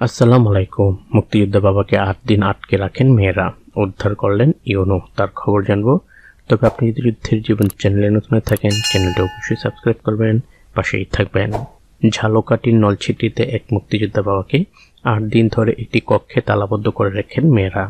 আসসালামু আলাইকুম। মুক্তিযোদ্ধা বাবাকে আট দিন আটকে রাখেন মেয়েরা। উদ্ধার করলেন ইউনো। তার খবর জানব। তবে আপনি যদি যুদ্ধের জীবন চ্যানেলে নতুন থাকেন, চ্যানেলটা অবশ্যই সাবস্ক্রাইব করবেন, পাশেই থাকবেন। ঝালকাটির নলছিটিতে এক মুক্তিযোদ্ধা বাবাকে আট দিন ধরে একটি কক্ষে তালাবদ্ধ করে রাখেন মেয়েরা।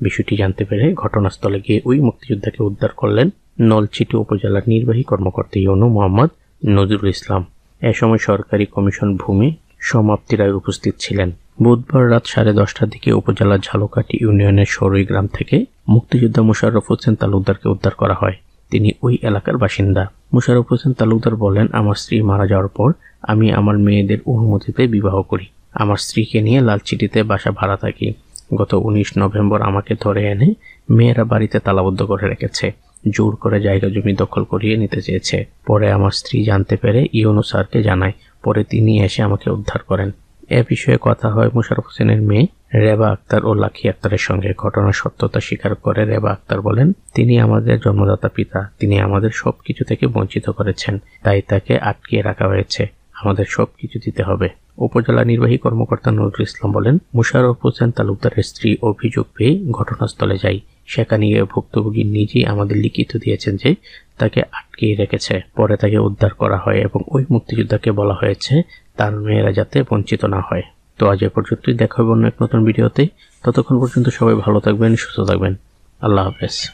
বিষয়টি জানতে পেরে ঘটনাস্থলে গিয়ে ওই মুক্তিযোদ্ধাকে উদ্ধার করলেন নলছিটি উপজেলার নির্বাহী কর্মকর্তা ইউনু মোহাম্মদ নজরুল ইসলাম। এ সময় সরকারি কমিশন ভূমি সমাপ্তি রায় উপস্থিত ছিলেন। বুধবার রাত সাড়ে দশটার দিকে উপজেলার ঝালকাঠি ইউনিয়নের সরই গ্রাম থেকে মুক্তিযোদ্ধা মোশাররফ হোসেন তালুকদারকে উদ্ধার করা হয়। তিনি ওই এলাকার বাসিন্দা। মোশাররফ হোসেন তালুকদার বলেন, আমার স্ত্রী মারা যাওয়ার পর আমি আমার মেয়েদের অনুমতিতে বিবাহ করি। আমার স্ত্রীকে নিয়ে লালচিটিতে বাসা ভাড়া থাকি। গত উনিশ নভেম্বর আমাকে ধরে এনে মেয়েরা বাড়িতে তালাবদ্ধ করে রেখেছে। জোর করে জায়গা জমি দখল করিয়ে নিতে চেয়েছে। পরে আমার স্ত্রী জানতে পেরে ইউনু স্যারকে জানায়। পরে তিনি এসে আমাকে উদ্ধার করেন। এ বিষয়ে কথা হয় মুশারফ হোসেনের মেয়ে রেবা আক্তার ও লাখি আক্তারের সঙ্গে। ঘটনার সত্যতা স্বীকার করে রেবা আক্তার বলেন, তিনি আমাদের জন্মদাতা পিতা। তিনি আমাদের সবকিছু থেকে বঞ্চিত করেছেন। তাই তাকে আটকিয়ে রাখা হয়েছে। আমাদের সবকিছু দিতে হবে। উপজেলা নির্বাহী কর্মকর্তা নজরুল ইসলাম বলেন, মুশারফ হোসেন তালুকদারের স্ত্রী অভিযোগ পেয়ে ঘটনাস্থলে যাই। সেখানে ভুক্তভোগী নিজেই আমাদের লিখিত দিয়েছেন যে তাকে আটকিয়ে রেখেছে। পরে তাকে উদ্ধার করা হয় এবং ওই মুক্তিযোদ্ধাকে বলা হয়েছে তার মেয়েরা যাতে বঞ্চিত না হয়। তো আজ এ পর্যন্তই। দেখা হবে অন্য এক নতুন ভিডিওতে। ততক্ষণ পর্যন্ত সবাই ভালো থাকবেন, সুস্থ থাকবেন। আল্লাহ হাফেজ।